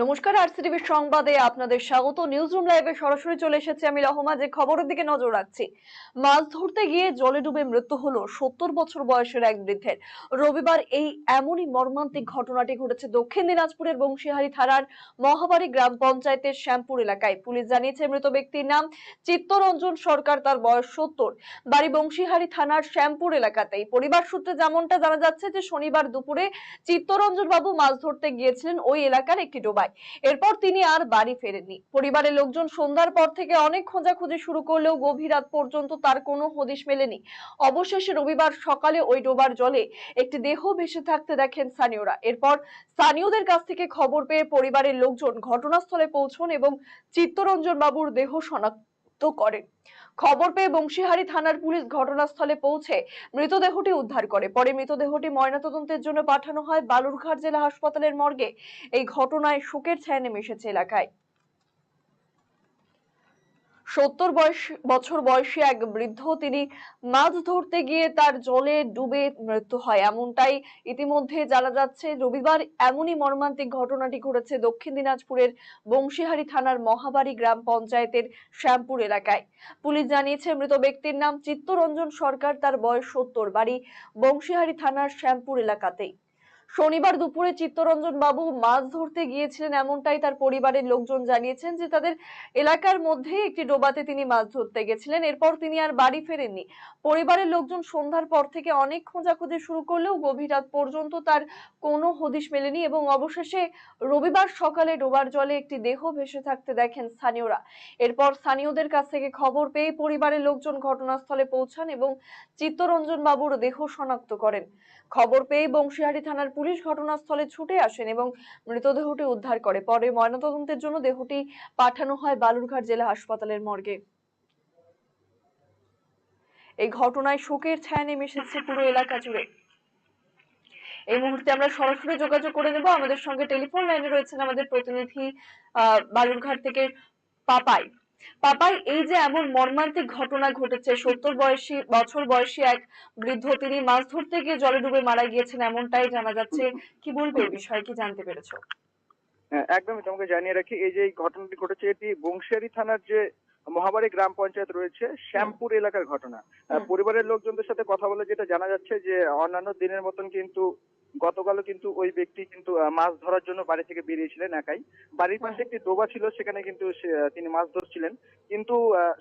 নমস্কার আরসিটিভির সংবাদে আপনাদের স্বাগত। নিউজ রুম লাইভে সরাসরি চলে এসেছে আমি রহমা, যে খবরের দিকে নজর রাখছি। মাছ ধরতে গিয়ে জলে ডুবে মৃত্যু হলো সত্তর বছর বয়সের এক বৃদ্ধের। রবিবার এই এমনই মর্মান্তিক ঘটনাটি ঘটেছে দক্ষিণ দিনাজপুরের বংশীহারি থানার মহাবাড়ি গ্রাম পঞ্চায়েতের শ্যামপুর এলাকায়। পুলিশ জানিয়েছে, মৃত ব্যক্তির নাম চিত্তরঞ্জন সরকার, তার বয়স সত্তর। বাড়ি বংশীহারি থানার শ্যামপুর এলাকাতেই পরিবার সূত্রে যেমনটা জানা যাচ্ছে যে, শনিবার দুপুরে চিত্তরঞ্জন বাবু মাছ ধরতে গিয়েছিলেন ওই এলাকার একটি ডোবায়। এরপর তিনি আর বাড়ি ফেরেননি। পরিবারের লোকজন সন্ধ্যার পর থেকে অনেক খোঁজাখুঁজি শুরু করলেও গভীর রাত পর্যন্ত তার কোনো হদিশ মেলেনি। অবশেষে রবিবার সকালে ওই ডোবার জলে একটি দেহ ভেসে থাকতে দেখেন স্থানীয়রা। এরপর স্থানীয়দের কাছ থেকে খবর পেয়ে পরিবারের লোকজন ঘটনাস্থলে পৌঁছন এবং চিত্তরঞ্জন বাবুর দেহ শনাক্ত করেন। খবর পেয়ে বংশীহারি থানার পুলিশ ঘটনাস্থলে পৌঁছে মৃতদেহটি উদ্ধার করে। পরে মৃতদেহটি ময়নাতদন্তের জন্য পাঠানো হয় বালুরঘাট জেলা হাসপাতালের মর্গে। এই ঘটনায় শোকের ছায়া নেমে এসেছে এলাকায়। সত্তর বয়স, বছর বয়সী এক বৃদ্ধ, তিনি মাছ ধরতে গিয়ে তার জলে ডুবে মৃত্যু হয়। এমনটাই ইতিমধ্যে জানা যাচ্ছে, রবিবার এমনই মর্মান্তিক ঘটনাটি ঘটেছে দক্ষিণ দিনাজপুরের বংশীহারি থানার মহাবাড়ি গ্রাম পঞ্চায়েতের শ্যামপুর এলাকায়। পুলিশ জানিয়েছে, মৃত ব্যক্তির নাম চিত্তরঞ্জন সরকার, তার বয়স সত্তর। বাড়ি বংশীহারি থানার শ্যামপুর এলাকাতেই। শনিবার দুপুরে চিত্তরঞ্জন বাবু মাছ ধরতে গিয়েছিলেন এমনটাই তার পরিবারের লোকজন জানিয়েছেন যে তাদের এলাকার মধ্যে একটি ডোবাতে তিনি মাছ ধরতে গেছিলেন। এরপর তিনি আর বাড়ি ফেরেননি। পরিবারের লোকজন সন্ধ্যার পর থেকে অনেক খোঁজাখুঁজি শুরু করলেও গভীর রাত পর্যন্ত তার কোনো হদিশ মেলেনি এবং অবশেষে রবিবার সকালে ডোবার জলে একটি দেহ ভেসে থাকতে দেখেন স্থানীয়রা। এরপর স্থানীয়দের কাছ থেকে খবর পেয়ে পরিবারের লোকজন ঘটনাস্থলে পৌঁছান এবং চিত্তরঞ্জন বাবুর দেহ শনাক্ত করেন। খবর পেয়ে বংশীহারি থানার পুলিশ ঘটনাস্থলে ছুটে আসেন এবং মৃতদেহটি উদ্ধার করে। পরে ময়নাতদন্তের জন্য দেহটি পাঠানো হয় বালুরঘাট জেলা হাসপাতালের মর্গে। এই ঘটনায় শোকের ছায়া নেমে এসেছে পুরো এলাকা জুড়ে। এই মুহূর্তে আমরা সরাসরি যোগাযোগ করে নেব। আমাদের সঙ্গে টেলিফোন লাইনে রয়েছেন আমাদের প্রতিনিধি বালুরঘাট থেকে পাপাই। পাপাই এই যে এমন মর্মান্তিক ঘটনা ঘটেছে সত্তর বয়সী বছর বয়সী এক বৃদ্ধ তিনি মাছ ধরতে গিয়ে জলে ডুবে মারা গিয়েছেন এমনটাই জানা যাচ্ছে। কি বলবে বিষয়ে? কি জানতে পেরেছ? হ্যাঁ, একদমই তোমাকে জানিয়ে রাখি এই যে ঘটনাটি ঘটেছে এটি বংশিয়ারি থানার যে মহাবাড়ি গ্রাম পঞ্চায়েত রয়েছে শ্যামপুর এলাকার ঘটনা। পরিবারের লোকজনদের সাথে কথা বলে যেটা জানা যাচ্ছে যে অন্যান্য দিনের মতন কিন্তু গতকালও কিন্তু ওই ব্যক্তি কিন্তু মাছ ধরার জন্য বাড়ি থেকে বেরিয়েছিলেন একাই। বাড়ির পাশে একটি ডোবা ছিল সেখানে কিন্তু তিনি মাছ ধরছিলেন। কিন্তু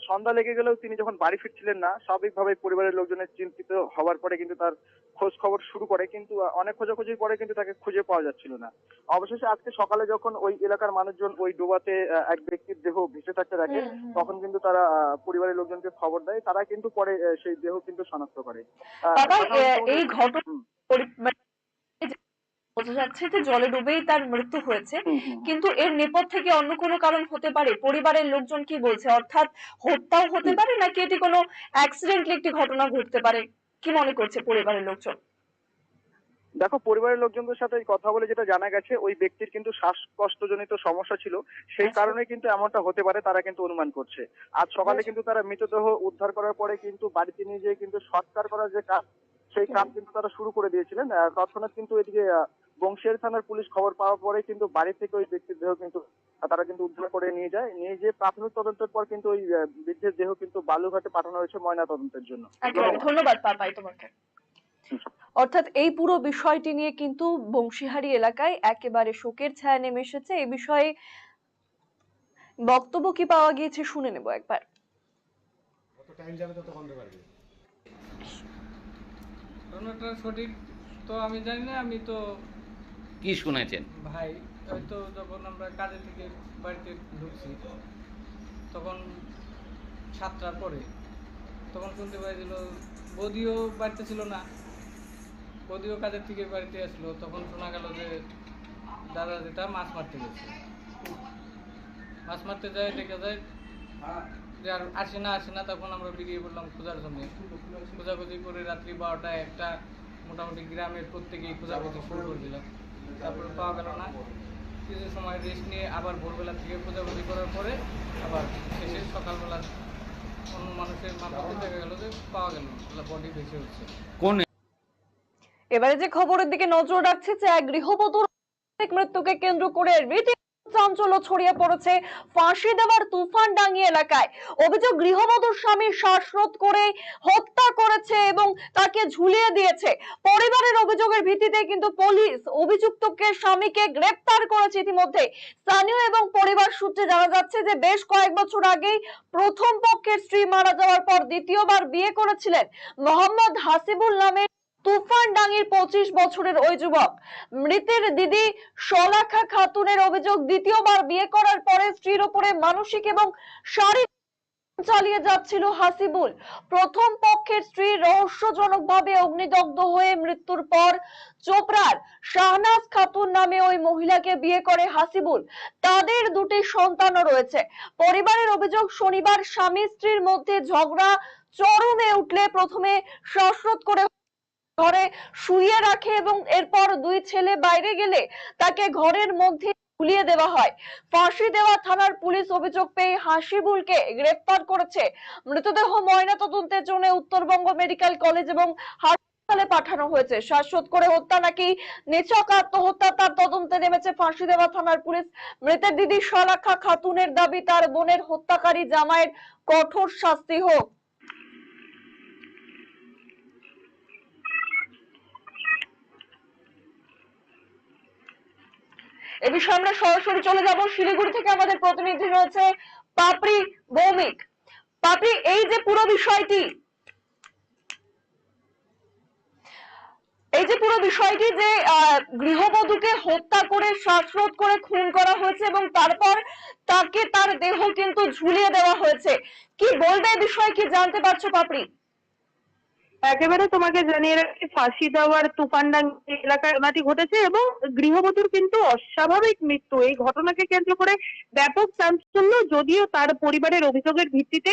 সন্ধ্যা লেগে গেলেও তিনি যখন বাড়ি ফিরছিলেন না স্বাভাবিকভাবে পরিবারের লোকজনের চিন্তিত হওয়ার পরে কিন্তু তার খোঁজ খবর শুরু করে কিন্তু অনেক খোঁজাখুঁজির পরে কিন্তু তাকে খুঁজে পাওয়া যাচ্ছিল না। অবশেষে আজকে সকালে যখন ওই এলাকার মানুষজন ওই ডোবাতে এক ব্যক্তির দেহ ভেসে থাকতে হুম। তখন কিন্তু তারা পরিবারের লোকজনকে খবর দেয়। তারা কিন্তু পরে সেই দেহ কিন্তু শনাক্ত করে। এই ঘটনা মানে বোঝা যাচ্ছে যে জলে ডুবেই তার মৃত্যু হয়েছে। কিন্তু এর নেপথ্যে কি অন্য কোনো কারণ হতে পারে? পরিবারের লোকজন কি বলছে? অর্থাৎ হত্যাও হতে পারে নাকি এটি কোনো অ্যাক্সিডেন্টলি একটি ঘটনা ঘটতে পারে? কি মনে করছে পরিবারের লোকজন? দেখো পরিবারের লোকজনদের সাথে কথা বলে যেটা জানা গেছে ওই ব্যক্তির কিন্তু শ্বাসকষ্টজনিত সমস্যা ছিল। সেই আচ্ছা। কারণে কিন্তু এমনটা হতে পারে তারা কিন্তু অনুমান করছে। আজ সকালে আচ্ছা। কিন্তু তারা মৃতদেহ উদ্ধার করার পরে কিন্তু বাড়িতে নিয়ে যেয়ে কিন্তু সৎকার করার যে কাজ সেই কাজ কিন্তু তারা শুরু করে দিয়েছিলেন। তৎক্ষণাৎ কিন্তু এদিকে আহ, বংশিয়ারি থানার পুলিশ খবর পাওয়ার পরে কিন্তু বাড়ি থেকে ওই ব্যক্তির দেহ কিন্তু তারা কিন্তু উদ্ধার করে নিয়ে যায়। নিয়ে যেয়ে প্রাথমিক তদন্তের পর কিন্তু ওই বৃদ্ধের দেহ কিন্তু বালুঘাটে পাঠানো হয়েছে ময়না তদন্তের জন্য ধন্যবাদ পাপাই তোমাকে। অর্থাৎ এই পুরো বিষয়টি নিয়ে কিন্তু বংশীহারি এলাকায় একেবারে শোকের ছায়া নেমে এসেছে। এই বিষয়ে বক্তব্য কি পাওয়া গিয়েছে শুনে নেব একবার। কত টাইম যাবে তত বন্ধ পারবে? ঘটনাটা সঠিক তো আমি জানি না আমি তো কি শুনেছেন? ভাই হয়তো যখন আমরা কাজে থেকে বাড়িতে ঢুকছি তখন সাতটার পরে তখন শুনতে পাইছিল বদিও বাড়িতে ছিল না। বদিও কাজের থেকে বাড়িতে আসলো, তখন শোনা গেল যে দাদা যেটা মাছ মারতে গেছে। মাছ মারতে যায় দেখে যায়। যে আর আসে না আসে না, তখন আমরা বেরিয়ে পড়লাম খোঁজার জন্য। খোঁজাখুঁজি করে রাত্রি বারোটা একটা, মোটামুটি গ্রামের প্রত্যেকেই খোঁজাখুঁজি শুরু করে দিলাম তারপরে পাওয়া গেল না। কিছু সময় রেস্ট নিয়ে আবার ভোরবেলা থেকে খোঁজাখুঁজি করার পরে আবার শেষে সকালবেলা অন্য মানুষের মাথা দেখা গেল যে পাওয়া গেল বডি বেঁচে হচ্ছে কোন এবারে যে খবরের দিকে নজর রাখছে যে এক গৃহবধূর মৃত্যুকে কেন্দ্র করে রীতি অভিযোগের ভিত্তিতে কিন্তু পুলিশ অভিযুক্তকে স্বামীকে গ্রেপ্তার করেছে ইতিমধ্যে। স্থানীয় এবং পরিবার সূত্রে জানা যাচ্ছে যে বেশ কয়েক বছর আগেই প্রথম পক্ষের স্ত্রী মারা যাওয়ার পর দ্বিতীয়বার বিয়ে করেছিলেন। মোহাম্মদ হাসিবুল নামের তুফান ডাঙ্গির পঁচিশ বছরের ওই যুবক। মৃতের দিদি শলাখা খাতুনের অভিযোগ দ্বিতীয়বার বিয়ে করার পরে স্ত্রীর উপরে মানসিক এবং শারীরিক চালিয়ে যাচ্ছিল হাসিবুল। প্রথম পক্ষের স্ত্রী রহস্যজনকভাবে অগ্নিদগ্ধ হয়ে মৃত্যুর পর চোপড়ার শাহনাজ খাতুন নামে ওই মহিলাকে বিয়ে করে হাসিবুল। তাদের দুটি সন্তানও রয়েছে। পরিবারের অভিযোগ, শনিবার স্বামী স্ত্রীর মধ্যে ঝগড়া চরমে উঠলে প্রথমে শ্বাসরোধ করে ঘরে শুয়ে রাখে এবং এরপর দুই ছেলে বাইরে গেলে তাকে ঘরের মধ্যে ঝুলিয়ে দেওয়া হয়। ফাঁসি দেওয়া থানার পুলিশ অভিযোগ পেয়ে হাসিবুলকে গ্রেফতার করেছে। মৃতদেহ ময়না তদন্তের জন্য উত্তরবঙ্গ মেডিকেল কলেজ এবং হাসপাতালে পাঠানো হয়েছে। শ্বাসরোধ করে হত্যা নাকি নিছক আত্মহত্যা তার তদন্তে নেমেছে ফাঁসি দেওয়া থানার পুলিশ। মৃতের দিদি শলাখা খাতুনের দাবি, তার বোনের হত্যাকারী জামাইয়ের কঠোর শাস্তি হোক। এ বিষয়ে আমরা সরাসরি চলে যাব। শিলিগুড়ি থেকে আমাদের প্রতিনিধি রয়েছে পাপড়ি ভৌমিক। পাপড়ি, এই যে পুরো বিষয়টি, এই যে পুরো বিষয়টি যে গৃহবধূকে হত্যা করে, শ্বাসরোধ করে খুন করা হয়েছে এবং তারপর তাকে তার দেহ কিন্তু ঝুলিয়ে দেওয়া হয়েছে। কি বলবে বিষয়ে, কি জানতে পারছ পাপড়ি? একেবারে তোমাকে জানিয়ে রাখি, ফাঁসি দেওয়ার তুফানডাঙ্গি এলাকায় ঘটনাটি ঘটেছে এবং গৃহবধূর কিন্তু অস্বাভাবিক মৃত্যু। এই ঘটনাকে কেন্দ্র করে ব্যাপক চাঞ্চল্য, যদিও তার পরিবারের অভিযোগের ভিত্তিতে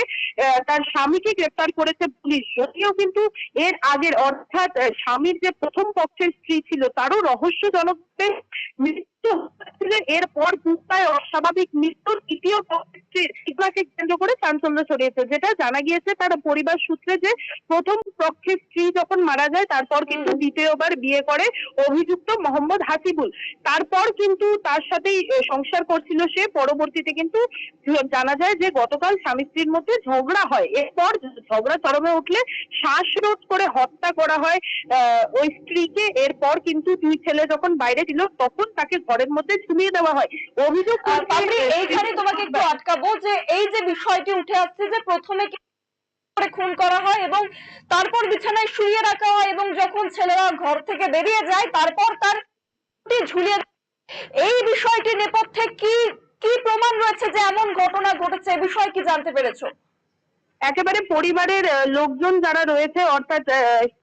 তার স্বামীকে গ্রেপ্তার করেছে পুলিশ। যদিও কিন্তু এর আগের অর্থাৎ স্বামীর যে প্রথম পক্ষের স্ত্রী ছিল, তারও রহস্যজনক মৃত্যু এরপর দুটায় অস্বাভাবিক মৃত্যুর দ্বিতীয় পক্ষের স্ত্রীর কেন্দ্র করে চাঞ্চল্য ছড়িয়েছে যেটা জানা গিয়েছে তার পরিবার সূত্রে যে প্রথম পক্ষের স্ত্রী যখন মারা যায় তারপর কিন্তু দ্বিতীয়বার বিয়ে করে অভিযুক্ত মোহাম্মদ হাসিবুল। তারপর কিন্তু তার সাথেই সংসার করছিল সে। পরবর্তীতে কিন্তু জানা যায় যে গতকাল স্বামী স্ত্রীর মধ্যে ঝগড়া হয়। এরপর ঝগড়া চরমে উঠলে শ্বাসরোধ করে হত্যা করা হয় আহ, ওই স্ত্রীকে। এরপর কিন্তু দুই ছেলে যখন বাইরে ছিল তখন তাকে ঘরের মধ্যে ঝুলিয়ে দেওয়া হয়। অভিযোগ এইখানে তোমাকে একটু আটকাবো। যে এই যে বিষয়টি উঠে আসছে যে প্রথমে খুন করা হয় এবং তারপর বিছানায় শুইয়ে রাখা হয় এবং যখন ছেলেরা ঘর থেকে বেরিয়ে যায়, তারপর তার ঝুলিয়ে এই বিষয়টি নেপথ্যে কি কি প্রমাণ রয়েছে যে এমন ঘটনা ঘটেছে? এ বিষয়ে কি জানতে পেরেছ? একেবারে পরিবারের লোকজন যারা রয়েছে, অর্থাৎ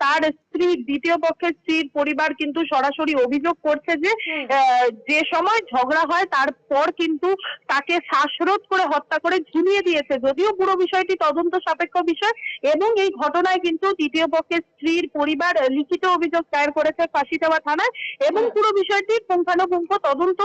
তার স্ত্রী দ্বিতীয় পক্ষের স্ত্রীর পরিবার কিন্তু সরাসরি অভিযোগ করছে যে যে সময় ঝগড়া হয় তারপর কিন্তু তাকে শ্বাসরোধ করে হত্যা করে ঝুলিয়ে দিয়েছে। যদিও পুরো বিষয়টি তদন্ত সাপেক্ষ বিষয় এবং এই ঘটনায় কিন্তু দ্বিতীয় পক্ষের স্ত্রীর পরিবার লিখিত অভিযোগ দায়ের করেছে ফাঁসি দেওয়া থানায় এবং পুরো বিষয়টি পুঙ্খানুপুঙ্খ তদন্ত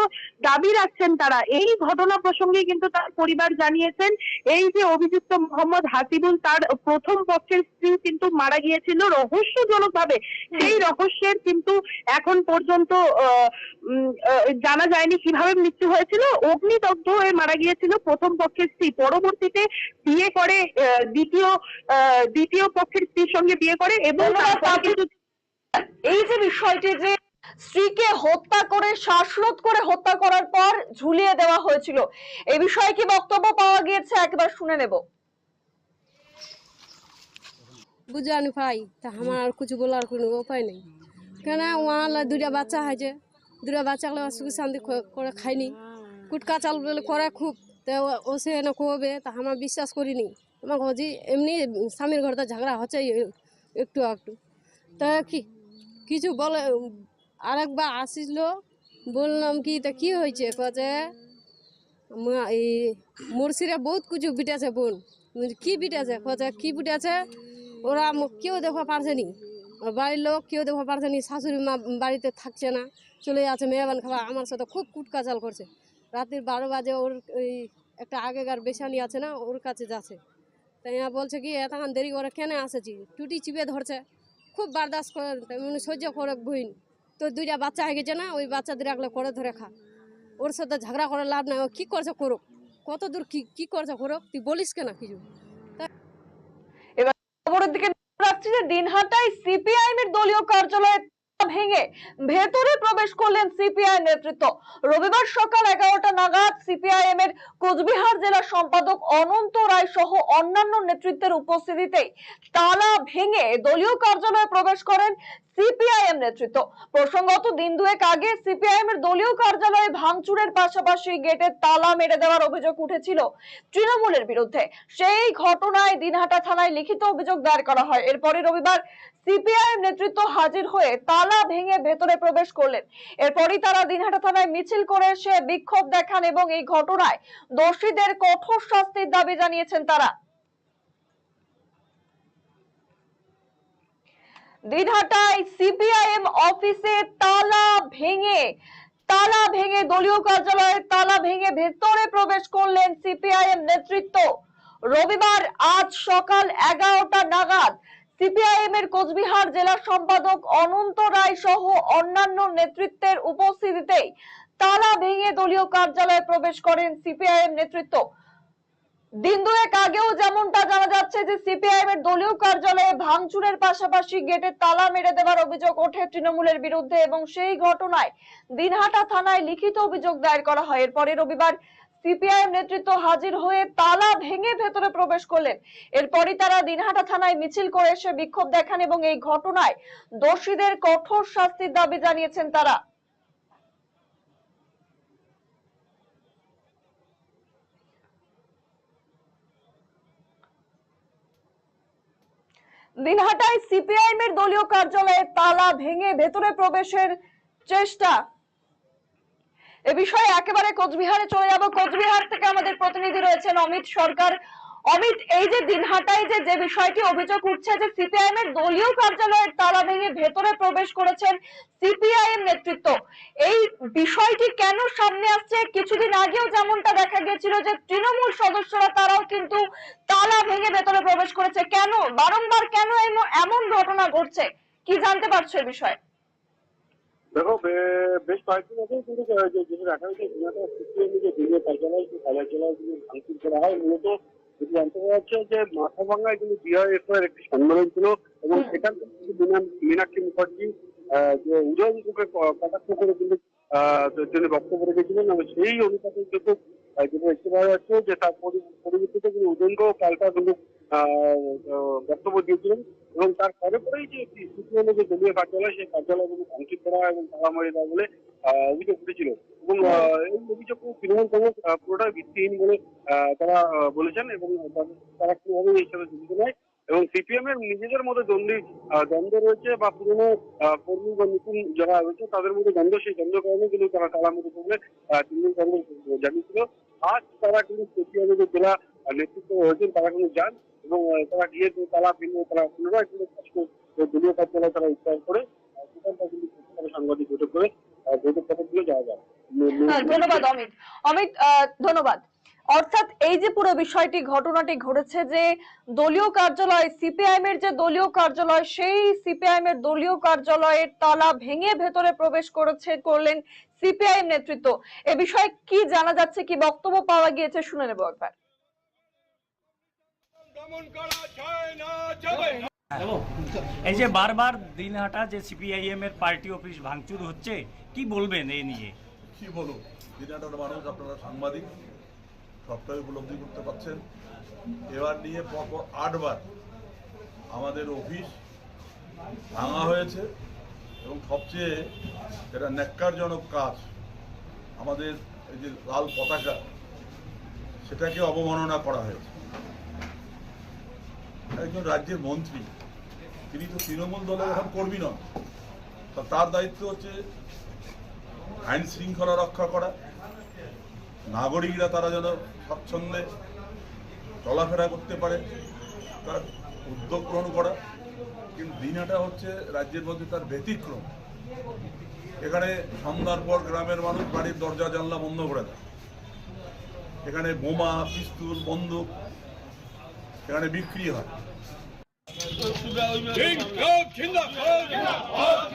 দাবি রাখছেন তারা। এই ঘটনা প্রসঙ্গে কিন্তু তার পরিবার জানিয়েছেন এই যে অভিযুক্ত মোহাম্মদ হাসিবুল তার প্রথম পক্ষের স্ত্রী কিন্তু মারা গিয়েছিল রহস্যজনক ভাবে সেই রহস্যের কিন্তু এখন পর্যন্ত জানা যায়নি কীভাবে মৃত্যু হয়েছিল। অগ্নিদগ্ধ হয়ে মারা গিয়েছিল প্রথম পক্ষের স্ত্রী। পরবর্তীতে বিয়ে করে দ্বিতীয় দ্বিতীয় পক্ষের স্ত্রীর সঙ্গে বিয়ে করে এবং এই যে বিষয়টি যে স্ত্রীকে হত্যা করে শ্বাসরোধ করে হত্যা করার পর ঝুলিয়ে দেওয়া হয়েছিল এ বিষয়ে কি বক্তব্য পাওয়া গিয়েছে? একবার শুনে নেব। বুঝা নি পাই তা আমার আর কিছু বলার কোনো উপায় নেই। কেন ওয়ার দুটা বাচ্চা হয়েছে দুটা বাচ্চাগুলো সুখ শান্তি করে খাইনি কুটকা চাল বলে করে খুব তো ও- সে এনে খাওয়াবে তা আমার বিশ্বাস করিনি। আমার হজি এমনি স্বামীর ঘরতে ঝগড়া হচ্ছে একটু একটু তা কি কিছু বলে আরেকবার আসিল বললাম কি তা কি হয়েছে? কাজে এই মুর্শিরা বহুত কিছু বিটাছে বোন। কি বিটাছে কাজে কি বিটাছে ওরা কেউ দেখা পারছে নি বাড়ির লোক কেউ দেখা পারছে নি শাশুড়ি মা বাড়িতে থাকছে না, চলে যাচ্ছে, মেহমান খাবার। আমার সাথে খুব কুটকাচাল করছে। রাতের বারো বাজে ওর ওই একটা আগেকার বেশানি আছে না, ওর কাছে যাচ্ছে। তাই বলছে কি, এতক্ষণ দেরি করে কেন আসেছি? টুটি চিপে ধরছে। খুব বারদাস্ত করে মানে সহ্য করে বইন তো দুইটা বাচ্চা হয়ে গেছে না, ওই বাচ্চাদের আগলে করে ধরে খা। ওর সাথে ঝগড়া করে লাভ নাই, ও কী করছে করুক? কত দূর কি, কী করছে করুক? তুই বলিস কেনা কিছু? খবরের দিকে রাখছি যে দিনহাটায় সিপিআইএম এর দলীয় কার্যালয়ে ভেঙে ভেতরে প্রবেশ করলেন সিপিআই নেতৃত্ব। রবিবার সকাল এগারোটা নাগাদ সিপিআইএম এর কোচবিহার জেলা সম্পাদক অনন্ত রায় সহ অন্যান্য নেতৃত্বের উপস্থিতিতে তালা ভেঙে দলীয় কার্যালয়ে প্রবেশ করেন সিপিআইএম নেতৃত্ব। প্রসঙ্গত দিন দুয়েক আগে সিপিআইএম এর দলীয় কার্যালয়ে ভাঙচুরের পাশাপাশি গেটে তালা মেরে দেওয়ার অভিযোগ উঠেছিল তৃণমূলের বিরুদ্ধে। সেই ঘটনায় দিনহাটা থানায় লিখিত অভিযোগ দায়ের করা হয়। এরপরে রবিবার সিপিআইএম নেতৃত্ব হাজির হয়ে তালা ভেঙে ভেতরে প্রবেশ করলেন। এরপরই তারা দিনহাটা থানায় মিছিল করে সে বিক্ষোভ দেখান এবং এই ঘটনায় দোষীদের কঠোর শাস্তির দাবি জানিয়েছেন তারা। দিনহাটায় সিপিআইএম অফিসে তালা ভেঙে তালা ভেঙে দলীয় কার্যালয়ের তালা ভেঙে ভেতরে প্রবেশ করলেন সিপিআইএম নেতৃত্ব। রবিবার আজ সকাল এগারোটা নাগাদ সিপিআইএম এর কোচবিহার জেলা সম্পাদক অনন্ত রায় সহ অন্যান্য নেতৃত্বের উপস্থিতিতেই তালা ভেঙে দলীয় কার্যালয়ে প্রবেশ করেন সিপিআইএম নেতৃত্ব। দিন দুয়েক আগেও যেমনটা জানা যাচ্ছে যে সিপিআইএম এর দলীয় কার্যালয়ে ভাঙচুরের পাশাপাশি গেটে তালা মেরে দেওয়ার অভিযোগ ওঠে তৃণমূলের বিরুদ্ধে এবং সেই ঘটনায় দিনহাটা থানায় লিখিত অভিযোগ দায়ের করা হয়। এরপরে রবিবার সিপিআইএম নেতৃত্ব হাজির হয়ে তালা ভেঙে ভেতরে প্রবেশ করলেন। এরপরই তারা দিনহাটা থানায় মিছিল করে এসে বিক্ষোভ দেখান এবং এই ঘটনায় দোষীদের কঠোর শাস্তির দাবি জানিয়েছেন তারা। দিনহাটায় সিপিআইএম এর দলীয় কার্যালয়ে তালা ভেঙে ভেতরে প্রবেশের চেষ্টা। এ বিষয়ে একেবারে কোচবিহারে চলে যাব। কোচবিহার থেকে আমাদের প্রতিনিধি রয়েছেন অমিত সরকার। অমিত, এই যে দিনহাটায় যে যে বিষয়টি অভিযোগ উঠছে যে সিপিআইএম এর দলীয় কার্যালয়ের তালা ভেঙে ভেতরে প্রবেশ করেছেন সিপিআইএম নেতৃত্ব, এই বিষয়টি কেন সামনে আসছে? কিছুদিন আগেও যেমনটা দেখা গিয়েছিল যে তৃণমূল সদস্যরা তারাও কিন্তু তালা ভেঙে ভেতরে প্রবেশ করেছে। কেন, বারংবার কেন এমন- ঘটনা ঘটছে? কি জানতে পারছ এই বিষয়ে? দেখো বেশ কয়েকদিন আগে কিন্তু যেটা দেখা যাচ্ছে দিনাটা সিপিএম যে দলীয় কার্যালয় যে কার্যালয় ভাঙচুর করা হয়। মূলত জানতে যাচ্ছে যে মাথা ভাঙায় কিন্তু ডিআইএফ এর একটি সম্মেলন ছিল এবং সেখান থেকে মীনাক্ষী মুখার্জি যে উদয়নকে কটাক্ষ করে কিন্তু তিনি বক্তব্য রেখেছিলেন এবং সেই অনুপাতে কিন্তু যেটা দেখতে পাওয়া যাচ্ছে যে তার পরি- পরিবর্তিতে কিন্তু উদয়নকেও পাল্টা কিন্তু বক্তব্য দিয়েছিলেন এবং তার পরে পরেই যে সিপিএম যে দলীয় কার্যালয় সেই কার্যালয় কিন্তু ভাঙচুর করা এবং তালা মারি দেওয়া বলে আহ, অভিযোগ উঠেছিল। এবং অভিযোগ তৃণমূল কংগ্রেস পুরোটাই ভিত্তিহীন বলে তারা বলেছেন এবং তারা কোনোভাবেই এই সাথে জড়িত নয়। এবং সিপিএম এর নিজেদের মধ্যে দ্বন্দ্বী দ্বন্দ্ব রয়েছে বা পুরনো কর্মী বা নতুন যারা রয়েছে তাদের মধ্যে দ্বন্দ্ব, সেই দ্বন্দ্ব কারণে কিন্তু তারা তালা মেরে বলে তৃণমূল কংগ্রেস জানিয়েছিল। আজ তারা কিন্তু সিপিএম এর জেলা নেতৃত্ব রয়েছেন, তারা কিন্তু যান এবং তারা গিয়ে তালা ভেঙে তারা পুনরায় কিন্তু দলীয় কার্যালয় তারা উদ্ধার করে সেখানটা কিন্তু সাংবাদিক বৈঠক করে। যাওয়া হ্যাঁ, ধন্যবাদ অমিত। অমিত ধন্যবাদ। অর্থাৎ এই যে পুরো বিষয়টি ঘটনাটি ঘটেছে যে দলীয় কার্যালয় সিপিআইএম এর যে দলীয় কার্যালয় সেই সিপিআইএম এর দলীয় কার্যালয়ের তালা ভেঙে ভেতরে প্রবেশ করেছে করলেন সিপিআইএম নেতৃত্ব। এ বিষয়ে কি জানা যাচ্ছে কি বক্তব্য পাওয়া গিয়েছে শুনে নেব একবার। এই যে বারবার দিনহাটা যে সিপিআইএম এর পার্টি অফিস ভাঙচুর হচ্ছে, কি বলবেন এই নিয়ে? কি বলুন? দিনাটার মানুষ, আপনারা সাংবাদিক সবটাই উপলব্ধি করতে পারছেন। এবার নিয়ে পরপর আটবার আমাদের অফিস ভাঙা হয়েছে এবং সবচেয়ে যেটা ন্যাক্কারজনক কাজ, আমাদের এই যে লাল পতাকা, সেটাকে অবমাননা করা হয়েছে। একজন রাজ্যের মন্ত্রী, তিনি তো তৃণমূল দলের এখন কর্মী নন। তা তার দায়িত্ব হচ্ছে আইন শৃঙ্খলা রক্ষা করা। নাগরিকরা তারা যেন স্বচ্ছন্দে চলাফেরা করতে পারে, তার উদ্যোগ গ্রহণ করা। কিন্তু দিনাটা হচ্ছে রাজ্যের মধ্যে তার ব্যতিক্রম। এখানে সন্ধ্যার পর গ্রামের মানুষ বাড়ির দরজা জানলা বন্ধ করে দেয়। এখানে বোমা, পিস্তুল, বন্দুক এখানে বিক্রি হয়